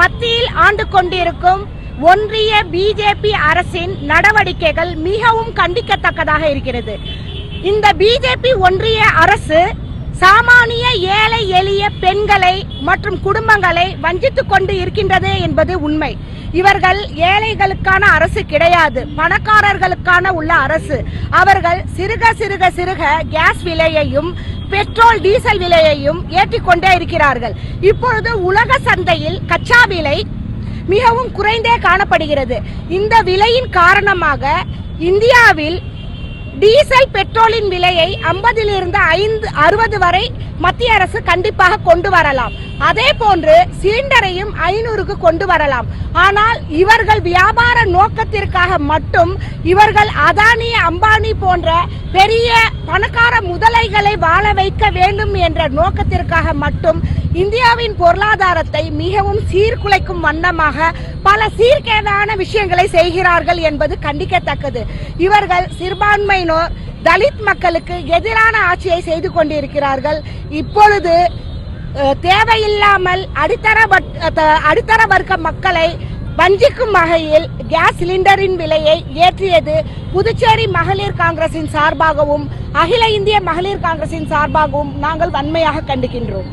மத்தியில் ஆண்டு கொண்டிருக்கும் ஒன்றிய பிஜேபி அரசின் நடவடிக்கைகள் மிகவும் கண்டிக்கத்தக்கதாக இருக்கிறது. இந்த பிஜேபி ஒன்றிய அரசு சாமானிய ஏழை எளிய பெண்களை மற்றும் குடும்பங்களை வஞ்சித்துக் கொண்டு இருக்கின்றது என்பது உண்மை. இவர்கள் ஏழைகளுக்கான அரசு கிடையாது. பணக்காரர்களுக்கான உள்ள அரசு. அவர்கள் சிறுக சிறுக சிறுக கேஸ் விலையையும் பெட்ரோல் டீசல் விலையையும் ஏற்றிக்கொண்டே இருக்கிறார்கள். இப்பொழுது உலக சந்தையில் கச்சா விலை மிகவும் குறைந்தே காணப்படுகிறது. இந்த விலையின் காரணமாக இந்தியாவில் டீசல் பெட்ரோலின் விலையை ஐம்பதிலிருந்து ஐந்து அறுபது வரை மத்திய அரசு கண்டிப்பாக கொண்டு வரலாம். அதே போன்று சிலிண்டரையும் ஐநூறுக்கு கொண்டு வரலாம். ஆனால் இவர்கள் வியாபார நோக்கத்திற்காக மட்டும் இவர்கள் அதானி அம்பானி போன்ற பெரிய பணக்கார முதலைகளை வாழ வைக்க வேண்டும் என்ற நோக்கத்திற்காக மட்டும் இந்தியாவின் பொருளாதாரத்தை மிகவும் சீர்குலைக்கும் வண்ணமாக பல சீர்கேடான விஷயங்களை செய்கிறார்கள் என்பது கண்டிக்கத்தக்கது. இவர்கள் சிறுபான்மையினோர் தலித் மக்களுக்கு எதிரான ஆட்சியை செய்து கொண்டிருக்கிறார்கள். இப்பொழுது தேவையில்லாமல் அடித்தர அடித்தர வர்க்க மக்களை வஞ்சிக்கும் வகையில் கேஸ் சிலிண்டரின் விலையை ஏற்றியது புதுச்சேரி மகளிர் காங்கிரசின் சார்பாகவும் அகில இந்திய மகளிர் காங்கிரசின் சார்பாகவும் நாங்கள் வன்மையாக கண்டிக்கின்றோம்